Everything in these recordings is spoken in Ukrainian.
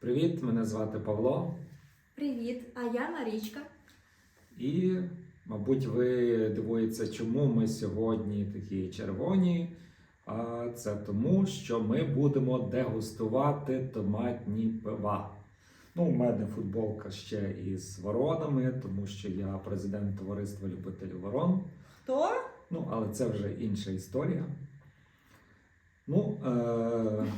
Привіт, мене звати Павло. Привіт, а я Марічка. І, мабуть, ви дивуєтеся, чому ми сьогодні такі червоні. А це тому, що ми будемо дегустувати томатні пива. Ну, у мене футболка ще із воронами, тому що я президент товариства любителів ворон. Хто? Ну, але це вже інша історія. Ну, е-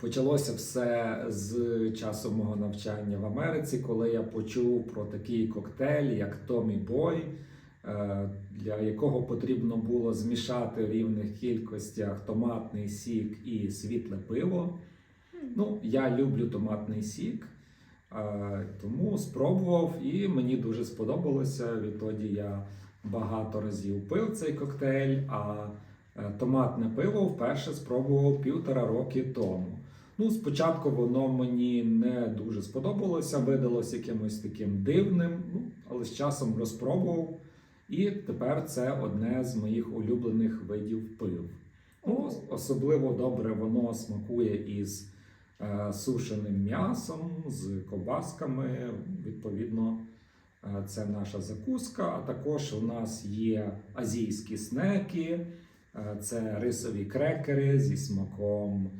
почалося все з часу мого навчання в Америці, коли я почув про такий коктейль, як Томі Бой, е- для якого потрібно було змішати в рівних кількостях томатний сік і світле пиво. Ну, я люблю томатний сік, е, тому спробував і мені дуже сподобалося. Відтоді я багато разів пив цей коктейль, а е, томатне пиво вперше спробував півтора роки тому. Ну, спочатку воно мені не дуже сподобалося, видалось якимось таким дивним, ну, але з часом розпробував. І тепер це одне з моїх улюблених видів пив. Ну, особливо добре воно смакує із е, сушеним м'ясом, з ковбасками. Відповідно, е, це наша закуска. А також у нас є азійські снеки, е, це рисові крекери зі смаком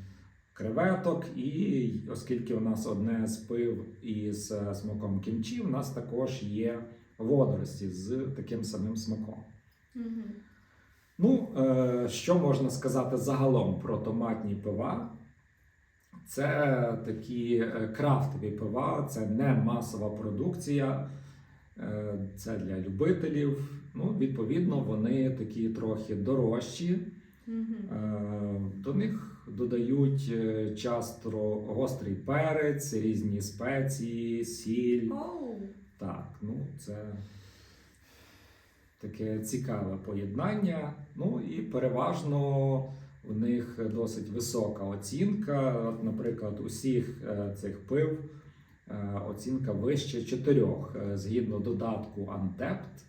креветок. І оскільки у нас одне з пив із е, смаком кімчі, у нас також є водорості з таким самим смаком. Угу. Ну, е, що можна сказати загалом про томатні пива? Це такі е, крафтові пива, це не масова продукція, це для любителів. Ну, відповідно, вони такі трохи дорожчі. Угу. До них додають е, часто гострий перець, різні спеції, сіль. Оу. Так, ну це таке цікаве поєднання. Ну і переважно в них досить висока оцінка. От, наприклад, усіх е, цих пив е, оцінка вище чотирьох. Е, Згідно додатку Untapped,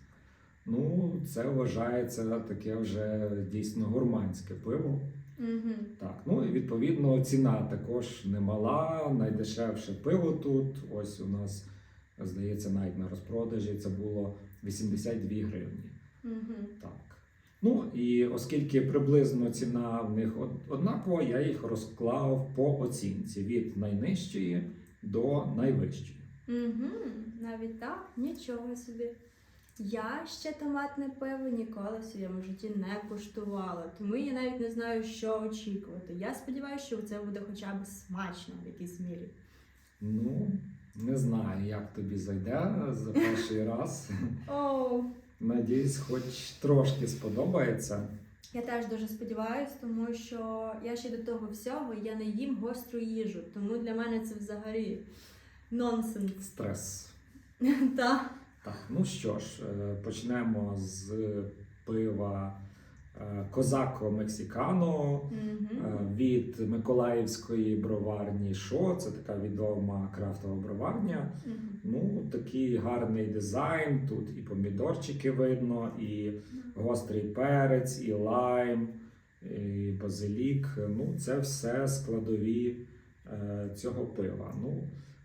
ну це вважається таке вже дійсно гурманське пиво. Угу. Так, ну і відповідно ціна також немала. Найдешевше пиво тут. Ось у нас здається навіть на розпродажі це було 82 гривні. Угу. Так. Ну і оскільки приблизно ціна в них од- однакова, я їх розклав по оцінці від найнижчої до найвищої. Угу. Навіть так? Нічого собі. Я ще томатне пиво ніколи в своєму житті не куштувала, тому я навіть не знаю, що очікувати. Я сподіваюся, що це буде хоча б смачно в якійсь мірі. Ну, не знаю, як тобі зайде за перший раз. Оу. Надіюсь, хоч трошки сподобається. Я теж дуже сподіваюся, тому що я ще до того всього я не їм гостру їжу, тому для мене це взагалі нонсенс. Стрес. Та. Так, ну що ж, е, почнемо з пива е, Козако Мексикано е, від Миколаївської броварні Шо. Це така відома крафтова броварня. Ну, такий гарний дизайн. Тут і помідорчики видно, і гострий перець, і лайм, і базилік. Ну, це все складові цього пива. Ну,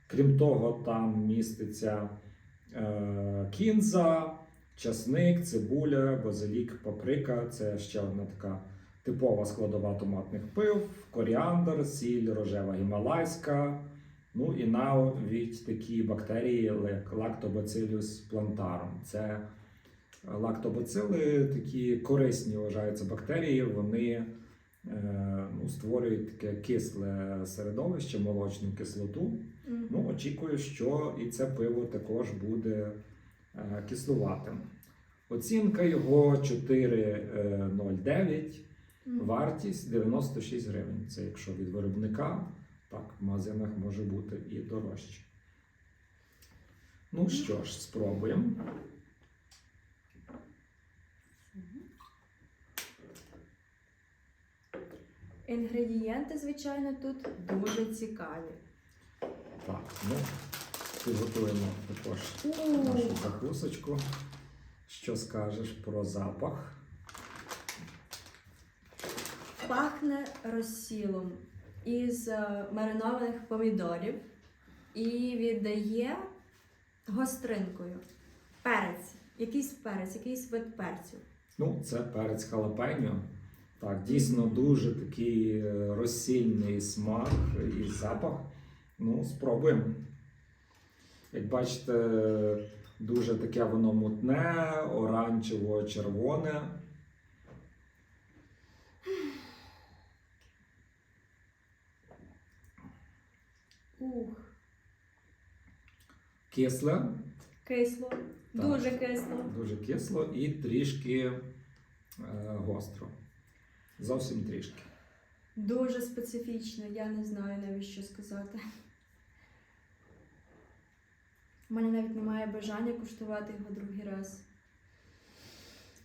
крім того, там міститься кінза, часник, цибуля, базилік, паприка. Це ще одна така типова складова томатних пив, коріандр, сіль, рожева гімалайська. Ну і навіть такі бактерії, як Lactobacillus plantarum. Це е, лактобацили, такі корисні вважаються бактерії. Вони е, ну, створюють таке кисле середовище, молочну кислоту. Мгм. Ну, очікую, що і це пиво також буде е, кислуватим. Оцінка його 4,09, Мгм. вартість 96 гривень. Це якщо від виробника, так, в магазинах може бути і дорожче. Ну що ж, спробуємо. Інгредієнти, звичайно, тут дуже цікаві. Так, ну, підготуємо також нашу закусочку. Що скажеш про запах? Пахне розсілом. із е, маринованих помідорів і віддає гостринкою. Перець, якийсь перець, якийсь вид перцю. Ну, це перець халапеньо. Так, дійсно дуже такий е, розсільний смак і запах. Ну, спробуємо. Як бачите, дуже таке воно мутне, оранжево-червоне. Ух, Кисле, кисло, дуже кисло. дуже кисло і трішки е, гостро. Зовсім трішки. Дуже специфічно, я не знаю навіть що сказати. У мене навіть немає бажання куштувати його другий раз.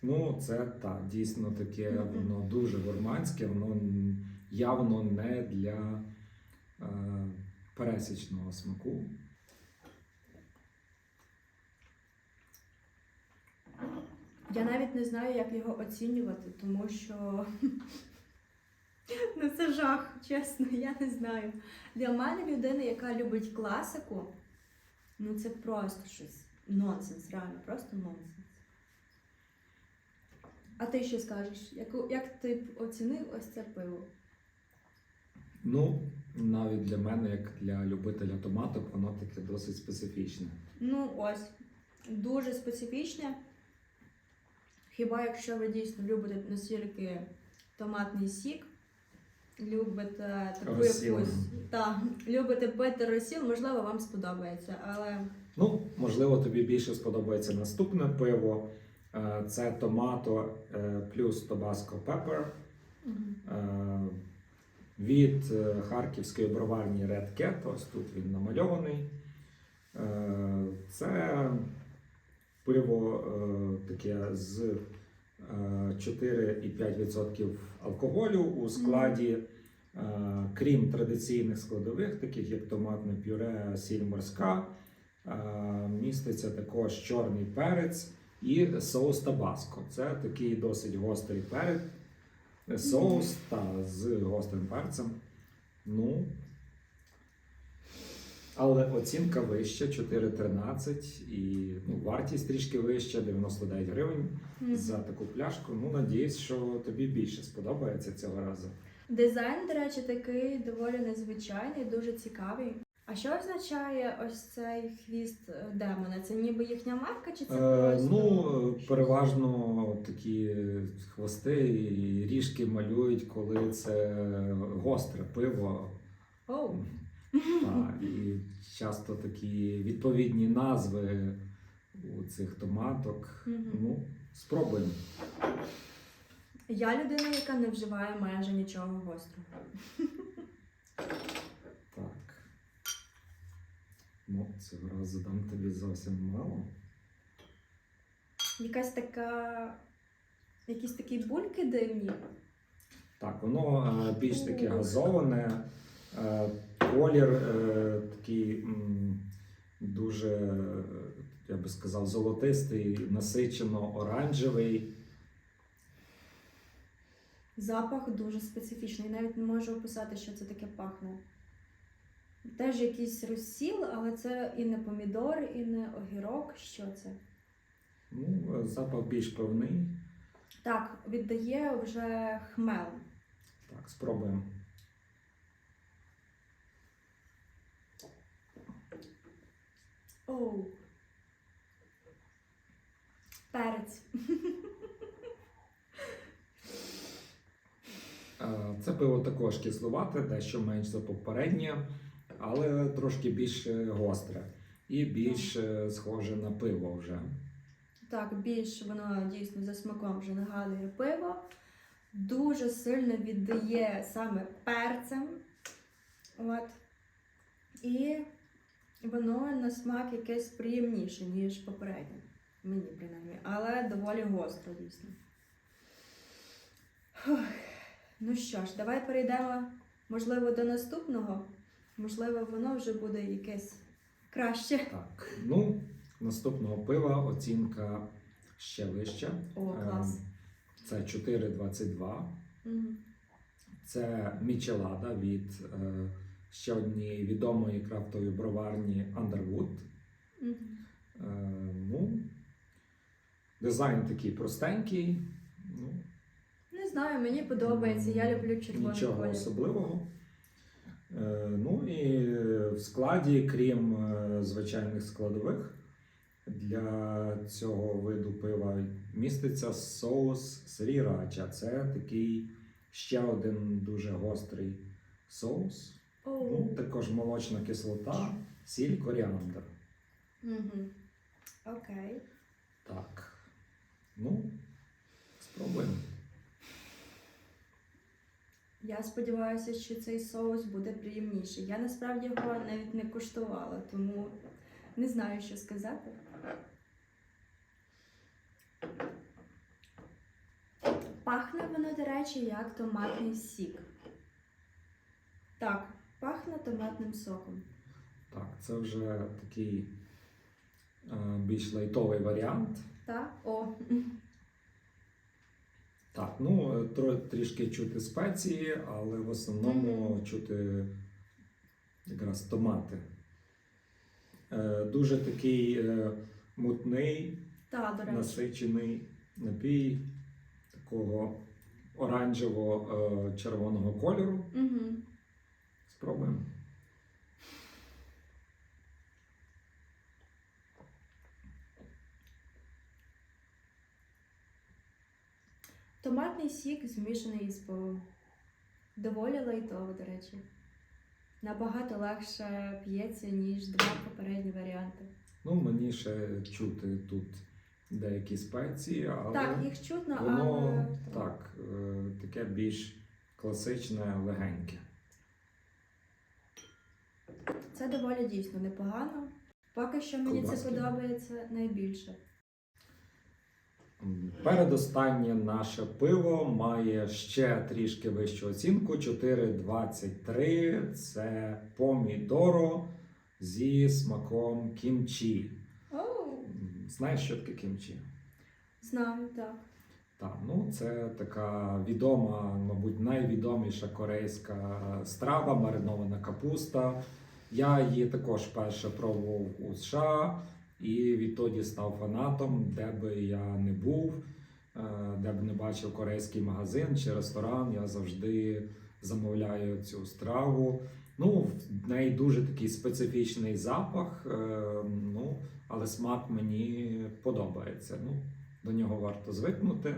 Ну, це так, дійсно таке, воно дуже гурманське, воно явно не для е, пересічного смаку. Я навіть не знаю, як його оцінювати, тому що ну це жах, чесно, я не знаю. Для мене людина, яка любить класику, ну це просто щось. Нонсенс, реально, просто нонсенс. А ти що скажеш? Яку, як ти б оцінив ось це пиво? Ну, навіть для мене, як для любителя томаток, воно таке досить специфічне. Ну ось, дуже специфічне. Хіба якщо ви дійсно любите настільки томатний сік, любите таку якусь та, любите пити розсіл, можливо, вам сподобається. Але Ну, можливо, тобі більше сподобається наступне пиво. Е, Це томато е, плюс Tabasco Pepper. Е, від харківської броварні Red Cat, ось тут він намальований. Це пиво е, таке з е, 4,5% алкоголю у складі, е, крім традиційних складових, таких як томатне пюре, сіль морська, е, міститься також чорний перець і соус табаско. Це такий досить гострий перець соус та з гострим перцем. Ну. Але оцінка вища 4,13 і ну, вартість трішки вища 99 гривень Мгм. за таку пляшку. Ну, надіюсь, що тобі більше сподобається цього разу. дизайн, до речі, такий доволі незвичайний, дуже цікавий. А що означає ось цей хвіст демона? Це ніби їхня марка, чи це Е, просто? ну, переважно такі хвости і ріжки малюють, коли це гостре пиво. Оу. Так, і часто такі відповідні назви у цих томаток. Ну, спробуємо. Я людина, яка не вживає майже нічого гострого. Так. Ну, цього разу дам тобі зовсім мало. Якась така. Якісь такі бульки дивні. Так, воно е, більш таке газоване, е, колір е, такий м, дуже, я би сказав, золотистий, насичено оранжевий. Запах дуже специфічний. Навіть не можу описати, що це таке пахне. Теж якийсь розсіл, але це і не помідор, і не огірок. Що це? Ну, е, запах більш певний. Так, віддає вже хмел. Так, спробуємо. Оу. Перець. Е, Це пиво також кислувате, дещо менш за попереднє, але трошки більш е, гостре і більш е, схоже на пиво вже. Так, більш воно дійсно за смаком вже нагадує пиво. Дуже сильно віддає саме перцем. От. І воно на смак якесь приємніше, ніж попереднє. Мені принаймні. Але доволі гостро, дійсно. Фух. Ну що ж, давай перейдемо, можливо, до наступного. Можливо, воно вже буде якесь краще. Так, ну, наступного пива оцінка ще вища. О, клас. Е, Це 4,22. Мгм. Це мічелада від е, ще однієї відомої крафтової броварні Underwood. Мгм. Е, ну, дизайн такий простенький. Ну, Не знаю, мені подобається. Я люблю червоний Нічого колір. особливого. Е, Ну і в складі, крім е, звичайних складових, для цього виду пива міститься соус срірача. Це такий ще один дуже гострий соус. Ну, також молочна кислота, сіль, коріандр. Мгм. Окей. Так. Ну, спробуємо. Я сподіваюся, що цей соус буде приємніший. Я насправді його навіть не куштувала, тому не знаю, що сказати. Пахне воно, до речі, як томатний сік. Так, пахне томатним соком. Так, це вже такий е, більш лайтовий варіант. Так? О, Так, ну е, тро, трішки чути спеції, але в основному чути якраз томати. Е, дуже такий е, мутний, так, до речі. насичений напій такого оранжево-червоного кольору. Угу. Спробуємо. Томатний сік змішаний із пивом. Доволі лайтово, до речі. Набагато легше п'ється, ніж два попередні варіанти. Ну, мені ще чути тут деякі спеції, але Так, їх чутно, воно але так, е, таке більш класичне, легеньке. Це доволі дійсно непогано. Поки що мені це подобається найбільше. Передостаннє наше пиво має ще трішки вищу оцінку 4,23. Це помідоро зі смаком кімчі. М, Знаєш, що таке кімчі? знаю, так. Так, ну це така відома, мабуть, найвідоміша корейська страва, маринована капуста. Я її також перше пробував у США і відтоді став фанатом, де би я не був, е, де б не бачив корейський магазин чи ресторан, я завжди замовляю цю страву. Ну, в неї дуже такий специфічний запах, е, ну, але смак мені подобається. Ну, до нього варто звикнути.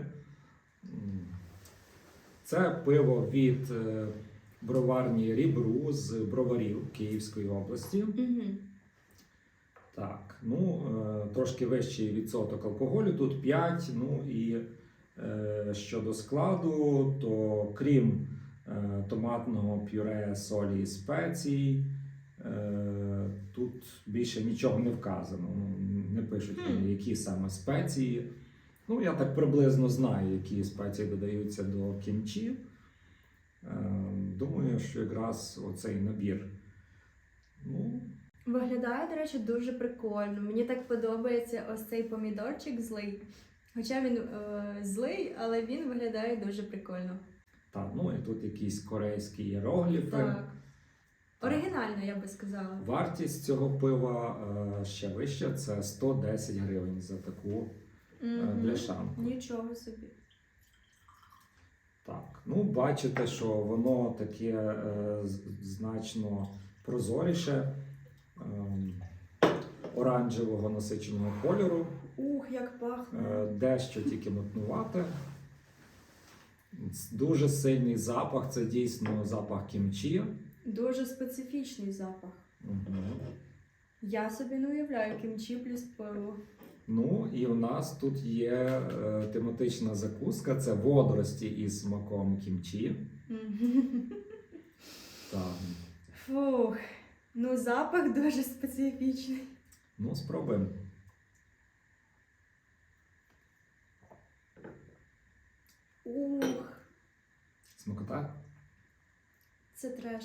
Це пиво від е, броварні Рібру з броварів Київської області. Угу. Так, ну е, трошки вищий відсоток алкоголю, тут 5. Ну і е, щодо складу, то крім е, томатного пюре, солі і спецій, тут більше нічого не вказано. Ну, не пишуть вони, які саме спеції. Ну, я так приблизно знаю, які спеції додаються до кімчі. Думаю, що якраз оцей набір. Ну, Виглядає, до речі, дуже прикольно. Мені так подобається ось цей помідорчик злий. Хоча він е, злий, але він виглядає дуже прикольно. Так, ну і тут якісь корейські іерогліфи. Так. Оригінально, я би сказала. Вартість цього пива е, ще вища це 110 гривень за таку е, Мгм. бляшанку. Нічого собі. Так, ну бачите, що воно таке е, значно прозоріше, ем, оранжевого насиченого кольору, Ух, як пахне. е, дещо тільки мутнувате. Дуже сильний запах, це дійсно запах кімчі. Дуже специфічний запах. Мгм. Я собі не уявляю кімчі плюс пиво. Ну і у нас тут є е, тематична закуска. Це водорості із смаком кімчі. Так. Фух. Ну, запах дуже специфічний. Ну, спробуємо. Ух, Смакота? це треш.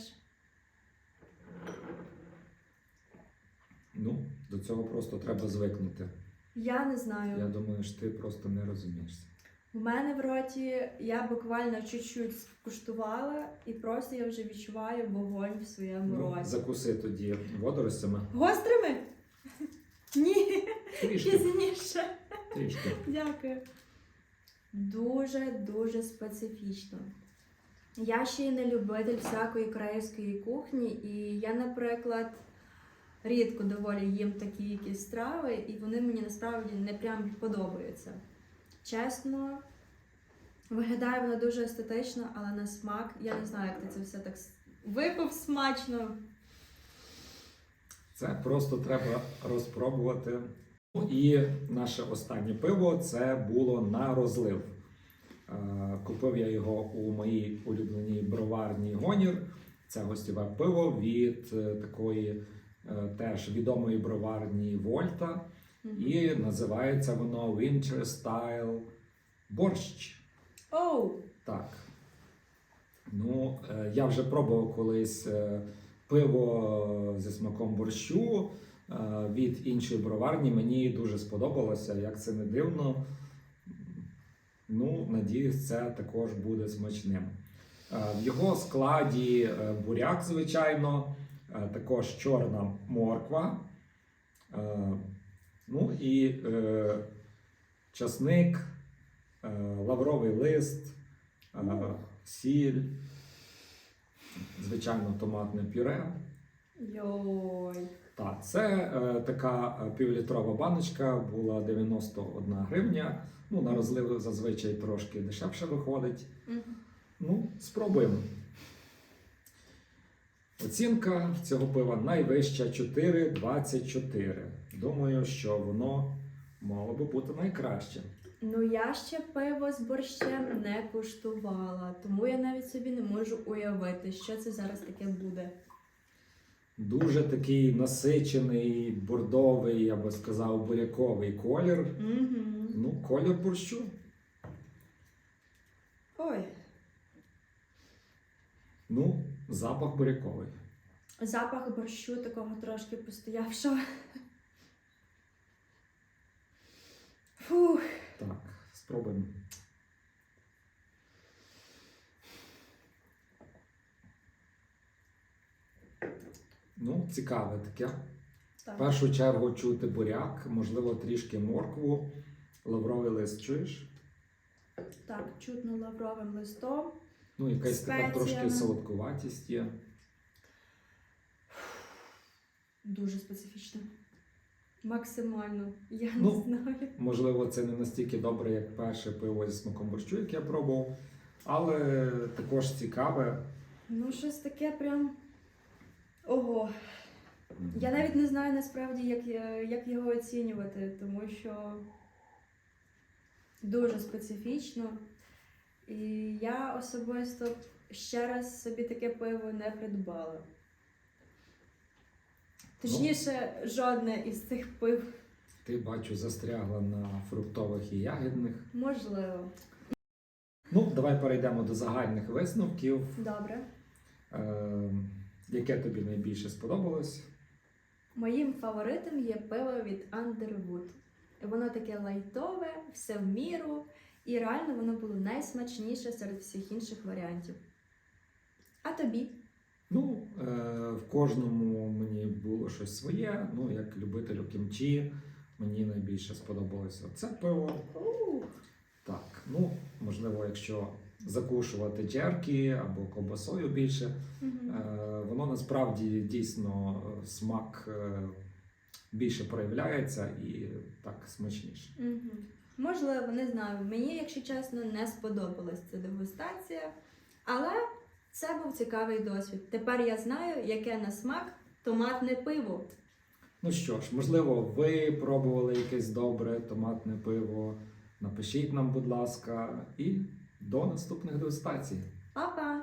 Ну, до цього просто треба звикнути. Я не знаю. Я думаю, що ти просто не розумієшся. У мене в роті я буквально чуть-чуть скуштувала, і просто я вже відчуваю вогонь в своєму Ну, роті. закуси тоді водоростями. Гострими? Ні, Трішки, пізніше. трішки. Дякую. Дуже дуже специфічно. Я ще й не любитель всякої корейської кухні, і я, наприклад, рідко доволі їм такі якісь страви, і вони мені насправді не прям подобаються. Чесно, виглядає воно дуже естетично, але на смак я не знаю, як ти це все так випив смачно. Це просто треба розпробувати. І наше останнє пиво це було на розлив. Е, Купив я його у моїй улюбленій броварні Гонір. Це гостєве пиво від е, такої теж відомої броварні Вольта. Мгм. І називається воно Winter Style борщ. Оу! Так. Ну, е, я вже пробував колись е, пиво зі смаком борщу е, від іншої броварні. Мені дуже сподобалося, як це не дивно. Ну, надіюсь, це також буде смачним. Е, В його складі е, буряк, звичайно, е, також чорна морква. е, Ну і е, часник, е, лавровий лист, е, сіль, звичайно, томатне пюре. Йой. Так, це е, така е, півлітрова баночка була 91 гривня. Ну, на розлив зазвичай трошки дешевше виходить. Мгм. Ну, спробуємо. Оцінка цього пива найвища 4,24. Думаю, що воно мало би бути найкраще. Ну, я ще пиво з борщем не куштувала, тому я навіть собі не можу уявити, що це зараз таке буде. Дуже такий насичений, бордовий, я би сказав, буряковий колір. Угу. Ну, колір борщу. Ой, Ну, запах буряковий. Запах борщу такого трошки постоявшого. Фух. Так, спробуємо. Ну, цікаве таке. В першу чергу чути буряк, можливо, трішки моркву, лавровий лист чуєш? так, чутно лавровим листом. Ну, якась така трошки солодкуватість є. Дуже специфічно. Максимально. Я Ну, не знаю. Можливо, це не настільки добре, як перше пиво зі смаком борщу, яке я пробував, але також цікаве. Ну, щось таке прям. Ого. Я навіть не знаю насправді, як, як його оцінювати, тому що дуже специфічно. І я особисто ще раз собі таке пиво не придбала. Точніше, жодне із цих пив Ти бачу, застрягла на фруктових і ягідних. можливо. Ну, давай перейдемо до загальних висновків. Добре. Е, яке тобі найбільше сподобалось? Моїм фаворитом є пиво від Underwood. Воно таке лайтове, все в міру, і реально воно було найсмачніше серед всіх інших варіантів. А тобі? Ну, е, в кожному мені було щось своє. Ну, як любителю кімчі, мені найбільше сподобалося це пиво. Так, ну, можливо, якщо закушувати джерки або ковбасою більше, Е, Воно насправді дійсно е, смак більше проявляється і так смачніше. Можливо, не знаю. Мені, якщо чесно, не сподобалась ця дегустація, але це був цікавий досвід. Тепер я знаю, яке на смак томатне пиво. Ну що ж, можливо, ви пробували якесь добре томатне пиво. Напишіть нам, будь ласка, і до наступних дегустацій. Па-па!